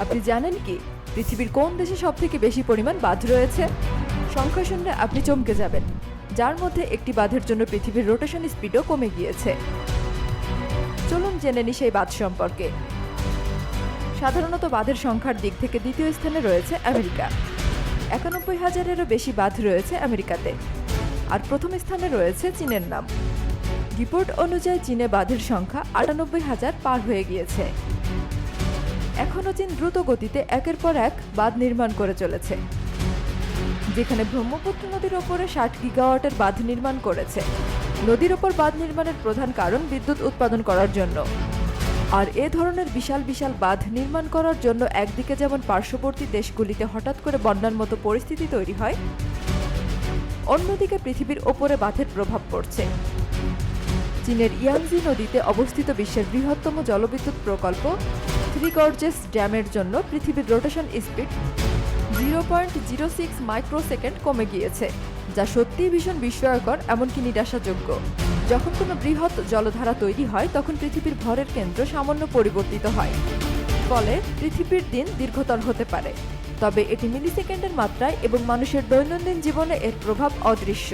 আপনি জানেন কি, পৃথিবীর কোন দেশে সব থেকে বেশি পরিমাণ বাঁধ রয়েছে? সংখ্যা শুনলে আপনি চমকে যাবেন। যার মধ্যে একটি বাঁধের জন্য পৃথিবীর রোটেশন স্পিডও কমে গিয়েছে। চলুন জেনে নি সেই বাঁধ সম্পর্কে। সাধারণত বাঁধের সংখ্যার দিক থেকে দ্বিতীয় স্থানে রয়েছে আমেরিকা। একানব্বই হাজারেরও বেশি বাঁধ রয়েছে আমেরিকাতে। আর প্রথম স্থানে রয়েছে চীনের নাম। রিপোর্ট অনুযায়ী চীনে বাঁধের সংখ্যা আটানব্বই হাজার পার হয়ে গিয়েছে। এখনও চীন দ্রুত গতিতে একের পর এক বাঁধ নির্মাণ করে চলেছে, যেখানে ব্রহ্মপুত্র নদীর ওপরে ষাট গিগাওয়াটের বাঁধ নির্মাণ করেছে। নদীর ওপর বাঁধ নির্মাণের প্রধান কারণ বিদ্যুৎ উৎপাদন করার জন্য। আর এ ধরনের বিশাল বিশাল বাঁধ নির্মাণ করার জন্য একদিকে যেমন পার্শ্ববর্তী দেশগুলিতে হঠাৎ করে বন্যার মতো পরিস্থিতি তৈরি হয়, অন্যদিকে পৃথিবীর ওপরে বাঁধের প্রভাব পড়ছে। চীনের ইয়াংজি নদীতে অবস্থিত বিশ্বের বৃহত্তম জলবিদ্যুৎ প্রকল্প থ্রি গর্জেস ড্যামের জন্য পৃথিবীর rotation speed zero point zero six microsecond কমে গিয়েছে, যা সত্যিই ভীষণ বিস্ময়কর, এমনকি নিরাশাযোগ্য। যখন কোনো বৃহৎ জলধারা তৈরি হয়, তখন পৃথিবীর ভরের কেন্দ্র সামান্য পরিবর্তিত হয়। ফলে পৃথিবীর দিন দীর্ঘতর হতে পারে। তবে এটি মিলিসেকেন্ডের মাত্রায় এবং মানুষের দৈনন্দিন জীবনে এর প্রভাব অদৃশ্য।